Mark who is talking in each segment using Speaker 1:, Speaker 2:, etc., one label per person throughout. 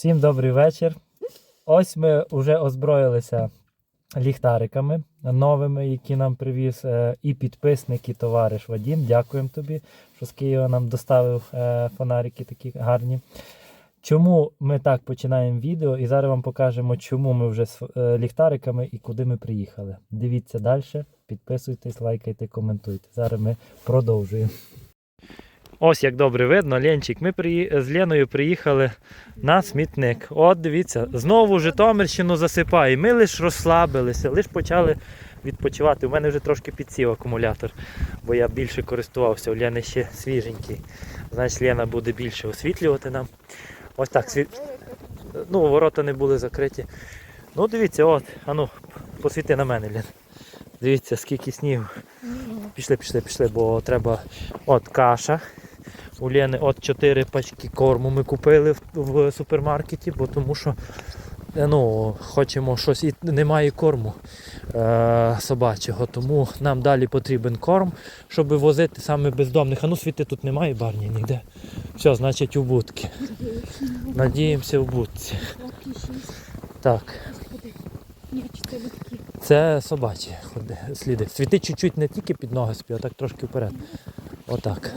Speaker 1: Всім добрий вечір. Ось ми вже озброїлися ліхтариками новими, які нам привіз е, і підписник, і товариш Вадім. Дякуємо тобі, що з Києва нам доставив е, фонарики такі гарні. Чому ми так починаємо відео? І зараз вам покажемо, чому ми вже з е, ліхтариками і куди ми приїхали. Дивіться далі, підписуйтесь, лайкайте, коментуйте. Зараз ми продовжуємо. Ось як добре видно, Ленчик, ми приї... з Леною приїхали на смітник. От дивіться, знову Житомирщину засипає. Ми лише розслабилися, лише почали відпочивати. У мене вже трошки підсів акумулятор, бо я більше користувався. У Лени ще свіженький. Значить, Лена буде більше освітлювати нам. Ось так. Світ... Ну, ворота не були закриті. Ну, дивіться, от, ану, посвіти на мене, Лен. Дивіться, скільки снігу. Пішли, пішли, пішли, бо треба от каша. У Лени от 4 пачки корму ми купили в, в супермаркеті, бо тому що е, ну, хочемо щось і немає корму е, собачого, тому нам далі потрібен корм, щоб возити саме бездомних. А ну світи тут немає барні ніде. Все, значить у будки. Надіємося в будці. Так. Це собачі сліди. Світи чуть-чуть не тільки під ноги спів, а так трошки вперед. Отак.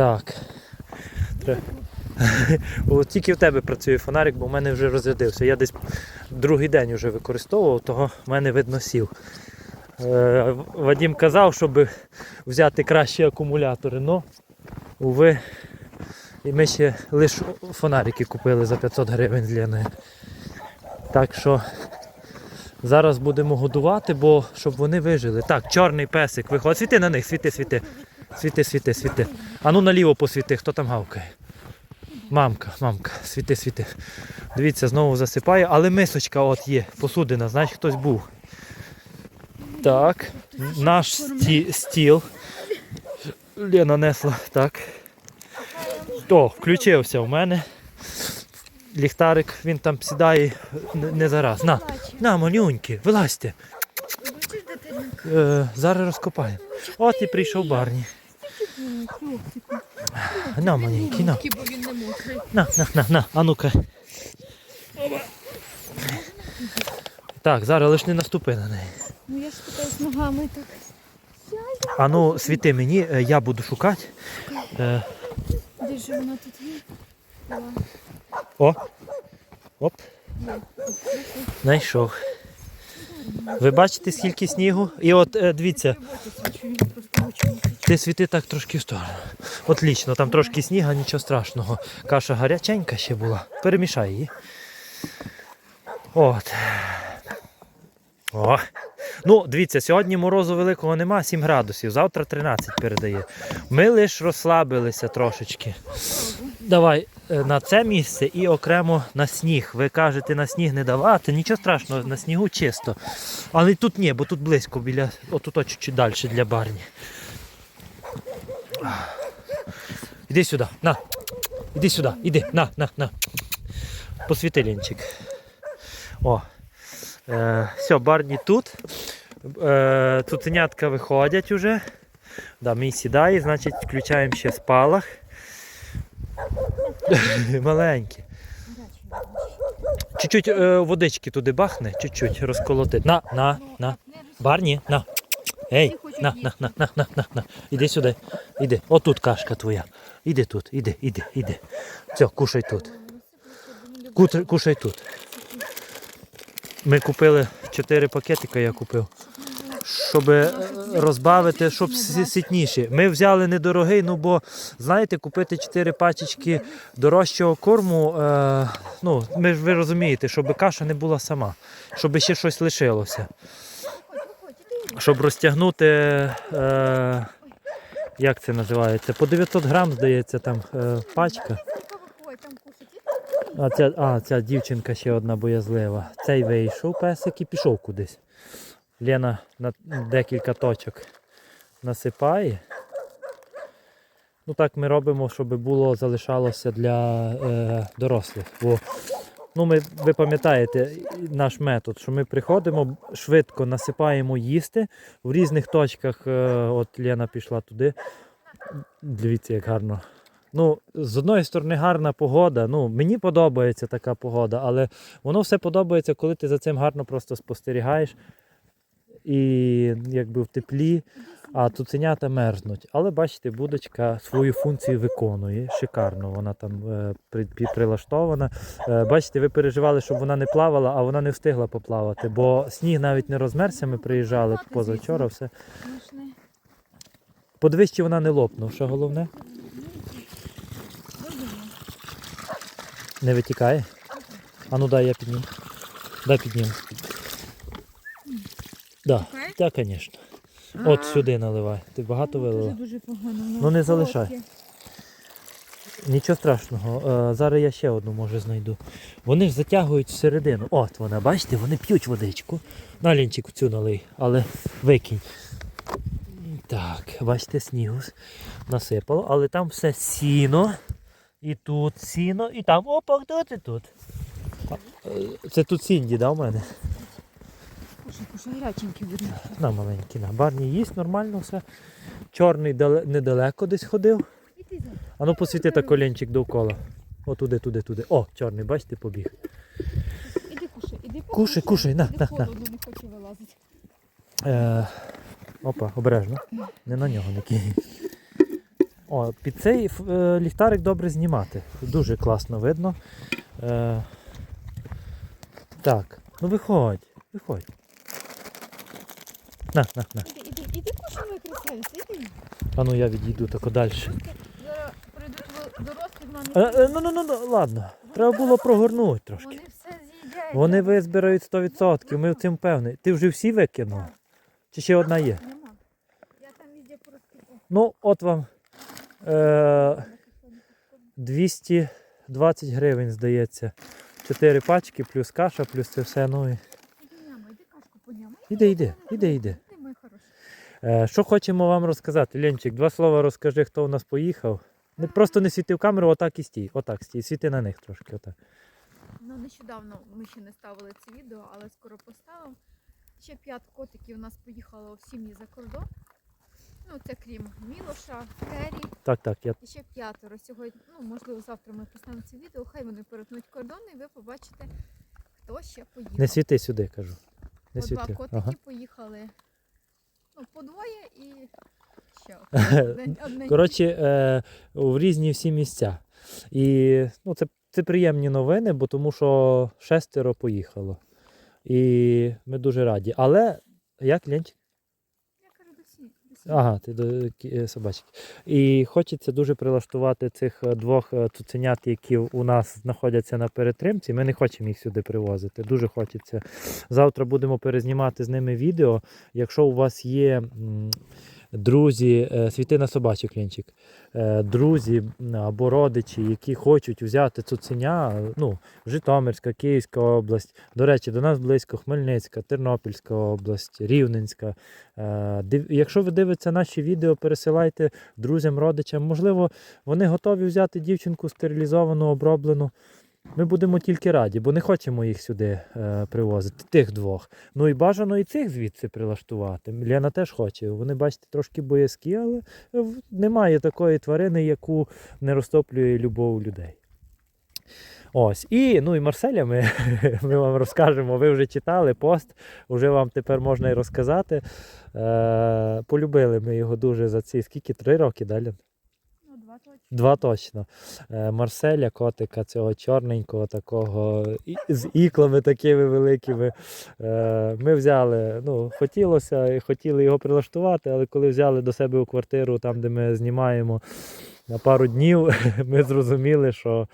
Speaker 1: Так. Тре- О, тільки в тебе працює фонарик, бо в мене вже розрядився. Я десь другий день вже використовував, того в мене видно сів. Е, Вадім казав, щоб взяти кращі акумулятори, але, уви, і ми ще лише фонарики купили за 500 гривень з Леною. Так що Зараз будемо годувати, бо щоб вони вижили. Так, чорний песик, виходь. Світи на них, світи, світи. Світи, світи, світи. А ну наліво посвіти, хто там гавкає. Мамка, мамка, світи, світи. Дивіться, знову засипає, але мисочка от є, посудина, значить хтось був. Так, наш сті- стіл. Лена несла, так. О, включився в мене. Ліхтарик, він там сідає не зараз. На, на, малюньки, вилазьте. Е, зараз розкопаємо. От і прийшов Барні. На, маленький, на. На, на, на, на, а ну-ка. Так, зараз лиш не наступи на неї.
Speaker 2: Ну я ж питаюсь ногами так.
Speaker 1: А ну, світи мені, е, я буду шукати. Е,
Speaker 2: Де ж вона тут є?
Speaker 1: О. Оп. Знайшов. Ви бачите, скільки снігу? І от е, дивіться, ти світи так трошки в сторону. Отлично, там трошки сніга, нічого страшного. Каша гаряченька ще була. Перемішай її. От. О. Ну, дивіться, сьогодні морозу великого нема, 7 градусів, завтра 13 передає. Ми лише розслабилися трошечки. Давай е, на це місце і окремо на сніг. Ви кажете, на сніг не давати, нічого страшного, на снігу чисто. Але тут ні, бо тут близько біля, отут от чуть-чуть далі для барні. Іди сюди, на. Іди сюди, іди, на, на, на. Посвіти лінчик. О. Е, все, барні тут. Е, цуценятка виходять уже. Да, мій сідає, значить включаємо ще спалах. Маленькі. Чуть-чуть е, водички туди бахне, чуть-чуть розколотить. На, на, на. Барні, на. Ей, на, на, на, на, на, на, на. Іди сюди. Іди. Отут кашка твоя. Іди тут, іди, іди, іди. Все, кушай тут. Кут- Кушай тут. Ми купили 4 пакетика, я купив. Щоб е, розбавити, щоб ситніші. Ми взяли недорогий, ну бо, знаєте, купити 4 пачечки дорожчого корму, е, ну, ми ж ви розумієте, щоб каша не була сама, щоб ще щось лишилося. Щоб розтягнути, е, як це називається, по 900 грам, здається, там е, пачка. А ця, а, ця дівчинка ще одна боязлива. Цей вийшов песик і пішов кудись. Лена на декілька точок насипає. Ну так ми робимо, щоб було залишалося для е, дорослих. Бо ну, ми, ви пам'ятаєте наш метод, що ми приходимо, швидко насипаємо їсти в різних точках. Е, от Лена пішла туди. Дивіться, як гарно ну, з одної сторони гарна погода. Ну, мені подобається така погода, але воно все подобається, коли ти за цим гарно просто спостерігаєш і якби в теплі, а цуценята мерзнуть. Але бачите, будочка свою функцію виконує. Шикарно вона там е, прилаштована. Е, бачите, ви переживали, щоб вона не плавала, а вона не встигла поплавати, бо сніг навіть не розмерзся. Ми приїжджали позавчора. Все. Подивись, чи вона не лопнув, що головне. Не витікає? А ну дай я підніму. Дай підніму. Да, так, звісно. От сюди наливай. Ти багато
Speaker 2: Дуже
Speaker 1: вилила?
Speaker 2: дуже погано.
Speaker 1: Ну, не залишай. Нічого страшного. Е, зараз я ще одну може знайду. Вони ж затягують всередину. От вона, бачите, вони п'ють водичку. На лінчик цю налий, але викинь. Так, бачите, снігу насипало, але там все сіно. І тут сіно, і там. Опа, хто ти тут? Е, Це тут Сінді, да, у мене?
Speaker 2: Кушай, гаряченький.
Speaker 1: На маленький, на барні їсть нормально все. Чорний недалеко десь ходив. А ну посвіти так колінчик довкола. О, туди, туди, туди. О, чорний, бачите, побіг.
Speaker 2: Іди кушай, іди
Speaker 1: Кушай, кушай, на, на, на.
Speaker 2: не хочу вилазити.
Speaker 1: Е, опа, обережно. Не на нього не кинь. О, під цей е, ліхтарик добре знімати. Дуже класно видно. Е, так, ну виходь, виходь. На, на, на.
Speaker 2: Іди, іди, іди кушай, моя красавиця, іди.
Speaker 1: А ну я відійду тако далі.
Speaker 2: Зараз прийдуть дорослі в мене.
Speaker 1: Е, е, ну, ну, ну, ну, ладно. Треба було прогорнути трошки.
Speaker 2: Вони все з'їдять.
Speaker 1: Вони визбирають 100%, ми в цим певні. Ти вже всі викинув? Чи ще одна є?
Speaker 2: Нема. Я там везде просто...
Speaker 1: Ну, от вам е, 220 гривень, здається. Чотири пачки, плюс каша, плюс це все. Ну, і...
Speaker 2: Іди нямай, іди кашку понямай.
Speaker 1: Іди, іди, іди, іди. Е, що хочемо вам розказати? Ленчик, два слова розкажи, хто у нас поїхав. Не, просто не світи в камеру, отак і стій. Отак стій. Світи на них трошки. Отак.
Speaker 2: Ну, нещодавно ми ще не ставили це відео, але скоро поставимо. Ще п'ять котиків у нас поїхало в сім'ї за кордон. Ну, це крім Мілоша, Террі.
Speaker 1: Так, так, я.
Speaker 2: І ще п'ятеро. Сьогодні, ну, можливо, завтра ми поставимо це відео. Хай вони перетнуть кордон і ви побачите, хто ще поїхав.
Speaker 1: Не світи сюди, кажу.
Speaker 2: По два котики
Speaker 1: Ага.
Speaker 2: поїхали. Ну, по двоє і ще одне.
Speaker 1: Коротше, е, в різні всі місця. І ну, це, це приємні новини, бо тому що шестеро поїхало. І ми дуже раді. Але як Ленчик?
Speaker 2: Я кажу до всіх. до всіх.
Speaker 1: Ага, ти до е, собачки. І хочеться дуже прилаштувати цих е, двох е, цуценят, які у нас знаходяться на перетримці. Ми не хочемо їх сюди привозити. Дуже хочеться. Завтра будемо перезнімати з ними відео. Якщо у вас є друзі, е, світи на собачий клінчик, е, друзі або родичі, які хочуть взяти цуценя, ну, Житомирська, Київська область. До речі, до нас близько Хмельницька, Тернопільська область, Рівненська. Е, Якщо ви дивитеся наші відео, пересилайте друзям, родичам. Можливо, вони готові взяти дівчинку стерилізовану, оброблену. Ми будемо тільки раді, бо не хочемо їх сюди е, привозити, тих двох. Ну і бажано і цих звідси прилаштувати. Лена теж хоче. Вони, бачите, трошки боязкі, але немає такої тварини, яку не розтоплює любов людей. Ось. І, ну і Марселя ми, ми вам розкажемо. Ви вже читали пост, вже вам тепер можна і розказати. Е, полюбили ми його дуже за ці скільки? Три роки далі?
Speaker 2: Два точно.
Speaker 1: Два точно. Е, Марселя, котика цього чорненького, такого з іклами такими великими. Е, Ми взяли, ну, хотілося і хотіли його прилаштувати, але коли взяли до себе у квартиру, там, де ми знімаємо на пару днів, ми зрозуміли, що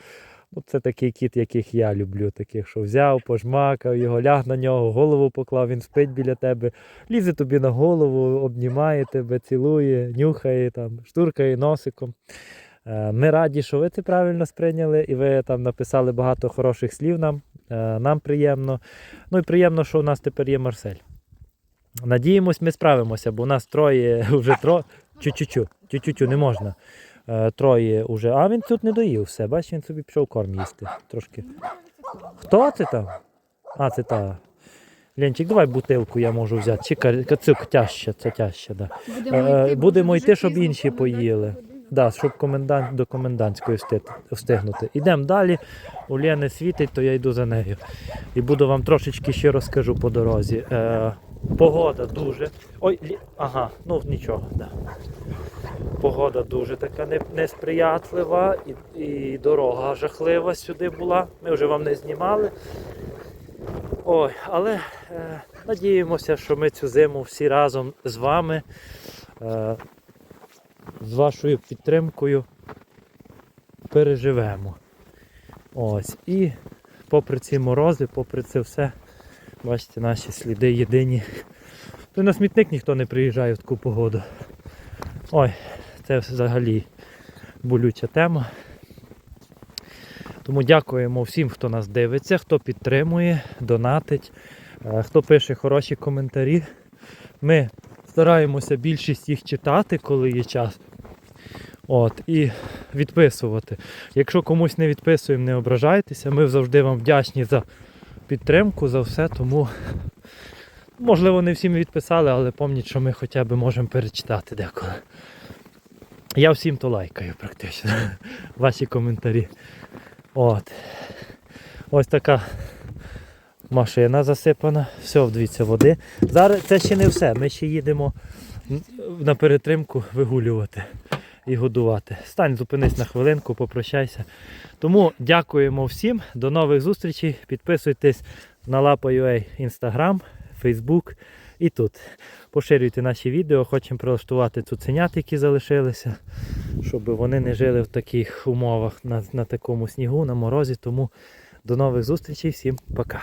Speaker 1: ну, це такий кіт, яких я люблю, таких, що взяв, пожмакав його, ляг на нього, голову поклав, він спить біля тебе, лізе тобі на голову, обнімає тебе, цілує, нюхає, там, штуркає носиком. Е, Ми раді, що ви це правильно сприйняли, і ви там написали багато хороших слів нам. Е, Нам приємно. Ну і приємно, що у нас тепер є Марсель. Надіємось, ми справимося, бо у нас троє вже тро. Чу-чу-чу, чу-чу-чу, не можна. Е, Троє вже. А він тут не доїв все. Бачиш, він собі пішов корм їсти. Трошки. Хто це там? А, це та. Ленчик, давай бутилку я можу взяти. Чи ка- кацюк тяжче, це тяжче, да.
Speaker 2: Будемо йти,
Speaker 1: щоб інші поїли. Да, щоб комендант до комендантської встиг- встигнути. Ідемо далі. У Лєни світить, то я йду за нею. І буду вам трошечки ще розкажу по дорозі. Е, погода дуже. Ой, Лі- ага, ну нічого. Да. Погода дуже така несприятлива і, і дорога жахлива сюди була. Ми вже вам не знімали. Ой, але е, надіємося, що ми цю зиму всі разом з вами, е, з вашою підтримкою переживемо. Ось. І попри ці морози, попри це все, бачите, наші сліди єдині. То на смітник ніхто не приїжджає в таку погоду. Ой, це взагалі болюча тема. Тому дякуємо всім, хто нас дивиться, хто підтримує, донатить, е, хто пише хороші коментарі. Ми стараємося більшість їх читати, коли є час. От, і відписувати. Якщо комусь не відписуємо, не ображайтеся. Ми завжди вам вдячні за підтримку, за все. Тому, можливо, не всім відписали, але пам'ятайте, що ми хоча б можемо перечитати деколи. Я всім то лайкаю практично. Ваші коментарі. От. Ось така машина засипана. Все, дивіться, води. Зараз це ще не все. Ми ще їдемо на перетримку вигулювати і годувати. Стань, зупинись на хвилинку, попрощайся. Тому дякуємо всім. До нових зустрічей. Підписуйтесь на Лапа.ua Instagram, Facebook і тут. Поширюйте наші відео, хочемо прилаштувати цуценят, які залишилися, щоб вони не жили в таких умовах на, на такому снігу, на морозі. Тому до нових зустрічей, всім пока.